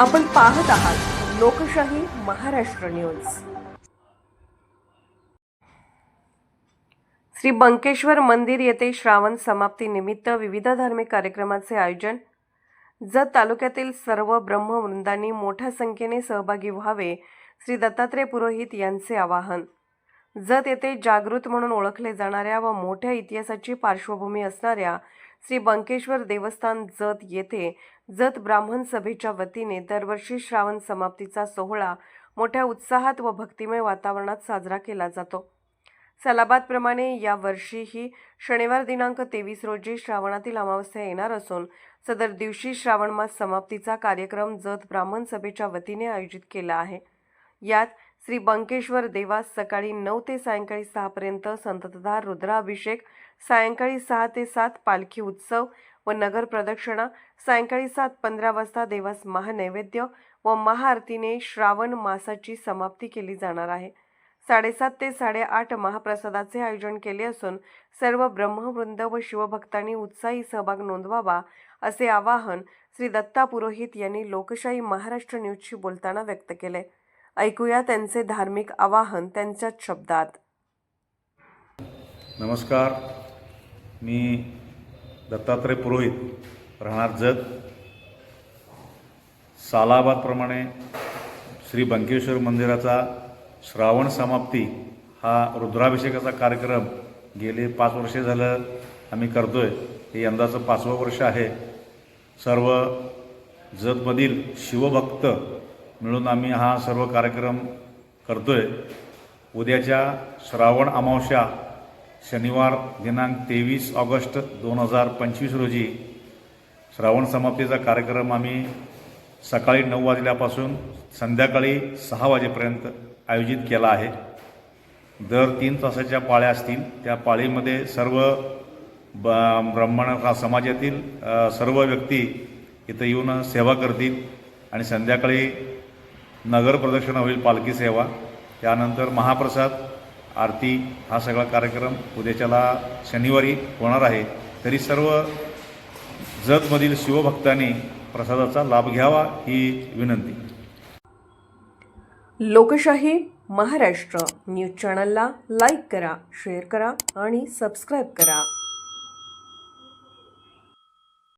आपण पाहत आहात लोकशाही महाराष्ट्र न्यूज. श्री बंकेश्वर मंदिर येथे श्रावण समाप्ती निमित्त विविध धार्मिक कार्यक्रमाचे आयोजन. जत तालुक्यातील सर्व ब्रह्मवृंदांनी मोठ्या संख्येने सहभागी व्हावे श्री दत्तात्रय पुरोहित यांचे आवाहन. जत येथे जागृत म्हणून ओळखले जाणाऱ्या व मोठ्या इतिहासाची पार्श्वभूमी असणाऱ्या श्री बंकेश्वर देवस्थान जत येथे जत ब्राह्मण सभेच्या वतीने दरवर्षी श्रावण समाप्तीचा सोहळा मोठ्या उत्साहात व भक्तिमय वातावरणात साजरा केला जातो. सलाबादप्रमाणे या वर्षीही शनिवार दिनांक तेवीस रोजी श्रावणातील अमावस्या येणार असून सदर दिवशी श्रावण मास समाप्तीचा कार्यक्रम जत ब्राह्मण सभेच्या वतीने आयोजित केला आहे. यात श्री बंकेश्वर देवास सकाळी नऊ ते सायंकाळी सहापर्यंत संततधार रुद्राभिषेक सायंकाळी सहा ते सात पालखी उत्सव व नगर प्रदक्षिणा सायंकाळी सात पंधरा वाजता देवास महानैवेद्य व महाआरतीने श्रावण मासाची समाप्ती केली जाणार आहे. साडेसात ते साडेआठ महाप्रसादाचे आयोजन केले असून सर्व ब्रह्मवृंद व शिवभक्तांनी उत्साही सहभाग नोंदवावा असे आवाहन श्री दत्ता पुरोहित यांनी लोकशाही महाराष्ट्र न्यूजशी बोलताना व्यक्त केले. ऐकूया त्यांचे धार्मिक आवाहन त्यांच्याच शब्दात. नमस्कार. मी दत्तात्रय पुरोहित राहणार जत सालाबादप्रमाणे श्री बंकेश्वर मंदिराचा श्रावण समाप्ती हा रुद्राभिषेकाचा कार्यक्रम गेले पाच वर्षे झालं आम्ही करतो आहे हे यंदाचं पाचवं वर्ष आहे. सर्व जतमधील शिवभक्त मिळून आम्ही हा सर्व कार्यक्रम करतो आहे उद्याच्या श्रावण अमावस्या शनिवार दिनांक तेवीस ऑगस्ट दोन हजार पंचवीस रोजी श्रावण समाप्तीचा कार्यक्रम आम्ही सकाळी नऊ वाजल्यापासून संध्याकाळी सहा वाजेपर्यंत आयोजित केला आहे. दर तीन तासाच्या पाळ्या असतील. त्या पाळीमध्ये सर्व ब ब्राह्मण हा समाजातील सर्व व्यक्ती इथं येऊन सेवा करतील आणि संध्याकाळी नगर प्रदक्षिणा होईल पालखी सेवा. त्यानंतर महाप्रसाद आरती हा सगळा कार्यक्रम उद्याच्याला शनिवारी होणार आहे. तरी सर्व जतमधील शिवभक्तांनी प्रसादाचा लाभ घ्यावा ही विनंती. लोकशाही महाराष्ट्र न्यूज चॅनलला लाईक करा शेअर करा आणि सबस्क्राईब करा.